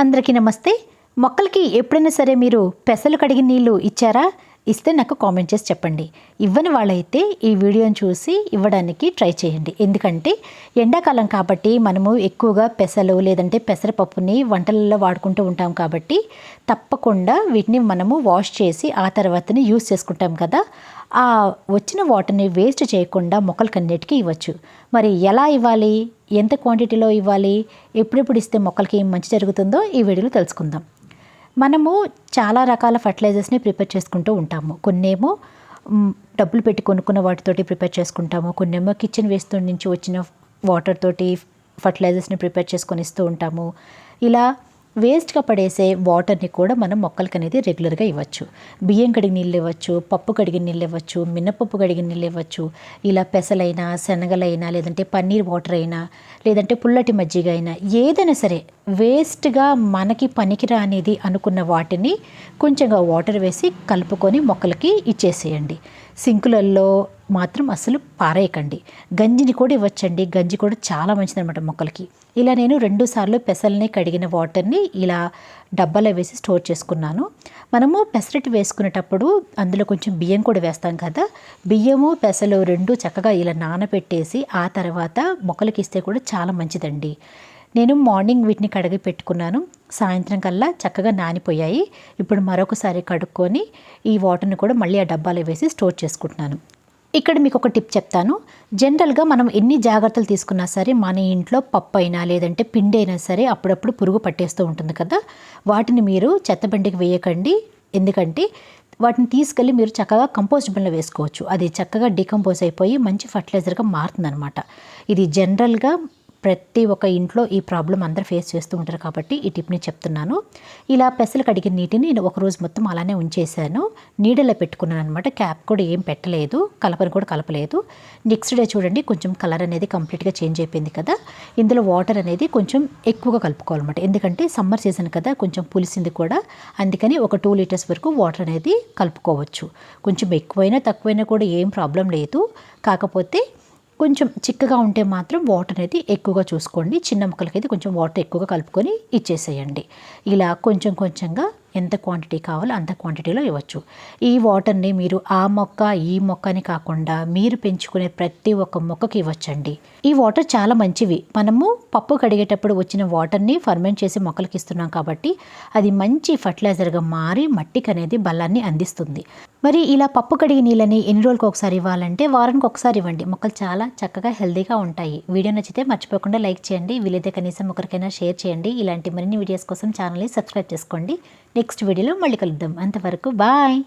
అందరికీ నమస్తే. మొక్కలకి ఎప్పుడైనా సరే మీరు పెసలు కడిగిన నీళ్ళు ఇచ్చారా? ఇస్తే నాకు కామెంట్ చేసి చెప్పండి. ఇవ్వని వాళ్ళైతే ఈ వీడియోని చూసి ఇవ్వడానికి ట్రై చేయండి. ఎందుకంటే ఎండాకాలం కాబట్టి మనము ఎక్కువగా పెసలు లేదంటే పెసరపప్పుని వంటలలో వాడుకుంటూ ఉంటాం కాబట్టి తప్పకుండా వీటిని మనము వాష్ చేసి ఆ తర్వాతనే యూస్ చేసుకుంటాం కదా. ఆ వచ్చిన వాటర్ని వేస్ట్ చేయకుండా మొక్కలకన్నిటికీ ఇవ్వచ్చు. మరి ఎలా ఇవ్వాలి? ఎంత క్వాంటిటీలో ఇవ్వాలి? ఎప్పుడెప్పుడు ఇస్తే మొక్కలకి ఏం మంచి జరుగుతుందో ఈ వీడియోలో తెలుసుకుందాం. మనము చాలా రకాల ఫర్టిలైజర్స్ని ప్రిపేర్ చేసుకుంటూ ఉంటాము. కొన్నేమో డబ్బులు పెట్టి కొనుక్కున్న వాటితోటి ప్రిపేర్ చేసుకుంటాము. కొన్నేమో కిచెన్ వేస్ట్ నుంచి వచ్చిన వాటర్ తోటి ఫర్టిలైజర్స్ని ప్రిపేర్ చేసుకొని ఇస్తూ ఉంటాము. ఇలా వేస్ట్గా పడేసే వాటర్ని కూడా మనం మొక్కలకి అనేది రెగ్యులర్గా ఇవ్వచ్చు. బియ్యం కడిగి నీళ్ళు ఇవ్వచ్చు పప్పు కడిగిన నీళ్ళు ఇవ్వచ్చు మినపప్పు కడిగిన నీళ్ళు ఇవ్వచ్చు. ఇలా పెసలైనా శనగలైనా లేదంటే పన్నీర్ వాటర్ అయినా లేదంటే పుల్లటి మజ్జిగ అయినా ఏదైనా సరే వేస్ట్గా మనకి పనికిరానిది అనుకున్న వాటిని కొంచెంగా వాటర్ వేసి కలుపుకొని మొక్కలకి ఇచ్చేసేయండి. సింకులల్లో మాత్రం అసలు పారేయకండి. గంజిని కూడా ఇవ్వచ్చండి. గంజి కూడా చాలా మంచిదనమాట మొక్కలకి. ఇలా నేను రెండు సార్లు పెసల్ని కడిగిన వాటర్ని ఇలా డబ్బాలో వేసి స్టోర్ చేసుకున్నాను. మనము పెసరట్టు వేసుకునేటప్పుడు అందులో కొంచెం బియ్యం కూడా వేస్తాం కదా. బియ్యము పెసలు రెండు చక్కగా ఇలా నానబెట్టేసి ఆ తర్వాత మొక్కలకి ఇస్తే కూడా చాలా మంచిదండి. నేను మార్నింగ్ వీటిని కడిగి పెట్టుకున్నాను. సాయంత్రం కల్లా చక్కగా నానిపోయాయి. ఇప్పుడు మరొకసారి కడుక్కొని ఈ వాటర్ని కూడా మళ్ళీ ఆ డబ్బాలో వేసి స్టోర్ చేసుకుంటున్నాను. ఇక్కడ మీకు ఒక టిప్ చెప్తాను. జనరల్గా మనం ఎన్ని జాగ్రత్తలు తీసుకున్నా సరే మన ఇంట్లో పప్పు అయినా లేదంటే పిండి అయినా సరే అప్పుడప్పుడు పురుగు పట్టేస్తూ ఉంటుంది కదా. వాటిని మీరు చెత్తబండికి వేయకండి. ఎందుకంటే వాటిని తీసుకెళ్ళి మీరు చక్కగా కంపోస్ట్ బిన్లో వేసుకోవచ్చు. అది చక్కగా డికంపోజ్ అయిపోయి మంచి ఫర్టిలైజర్గా మారుతుందన్నమాట. ఇది జనరల్గా ప్రతి ఒక్క ఇంట్లో ఈ ప్రాబ్లం అందరూ ఫేస్ చేస్తూ ఉంటారు కాబట్టి ఈ టిప్ని చెప్తున్నాను. ఇలా పెసలు కడిగిన నీటిని నేను ఒక రోజు మొత్తం అలానే ఉంచేసాను నీడలో పెట్టుకున్నాను అనమాట క్యాప్ కూడా ఏం పెట్టలేదు. కలపని కూడా కలపలేదు. నెక్స్ట్ డే చూడండి కొంచెం కలర్ అనేది కంప్లీట్గా చేంజ్ అయిపోయింది కదా. ఇందులో వాటర్ అనేది కొంచెం ఎక్కువగా కలుపుకోవాలన్నమాట. ఎందుకంటే సమ్మర్ సీజన్ కదా కొంచెం పులిసింది కూడా. అందుకని ఒక టూ లీటర్స్ వరకు వాటర్ అనేది కలుపుకోవచ్చు. కొంచెం ఎక్కువైనా తక్కువైనా కూడా ఏం ప్రాబ్లం లేదు. కాకపోతే కొంచెం చిక్కగా ఉంటే మాత్రం వాటర్ అనేది ఎక్కువగా చూసుకోండి. చిన్న ముక్కలకైతే కొంచెం వాటర్ ఎక్కువగా కలుపుకొని ఇచ్చేసేయండి. ఇలా కొంచెం కొంచెంగా ఎంత క్వాంటిటీ కావాలో అంత క్వాంటిటీలో ఇవ్వచ్చు. ఈ వాటర్ని మీరు ఆ మొక్క ఈ మొక్క అని కాకుండా మీరు పెంచుకునే ప్రతి ఒక్క మొక్కకి ఇవ్వచ్చండి. ఈ వాటర్ చాలా మంచివి. మనము పప్పు కడిగేటప్పుడు వచ్చిన వాటర్ని ఫర్మెంట్ చేసి మొక్కలకి ఇస్తున్నాం కాబట్టి అది మంచి ఫర్టిలైజర్గా మారి మట్టికి అనేది బలాన్ని అందిస్తుంది. మరి ఇలా పప్పు కడిగి నీళ్ళని ఎన్ని రోజులకు ఒకసారి ఇవ్వాలంటే వారానికి ఒకసారి ఇవ్వండి. మొక్కలు చాలా చక్కగా హెల్దీగా ఉంటాయి. వీడియో నచ్చితే మర్చిపోకుండా లైక్ చేయండి. వీలైతే కనీసం ఒకరికైనా షేర్ చేయండి. ఇలాంటి మరిన్ని వీడియోస్ కోసం ఛానల్ని సబ్స్క్రైబ్ చేసుకోండి. నెక్స్ట్ వీడియోలో మళ్ళీ కలుద్దాం. అంతవరకు బాయ్!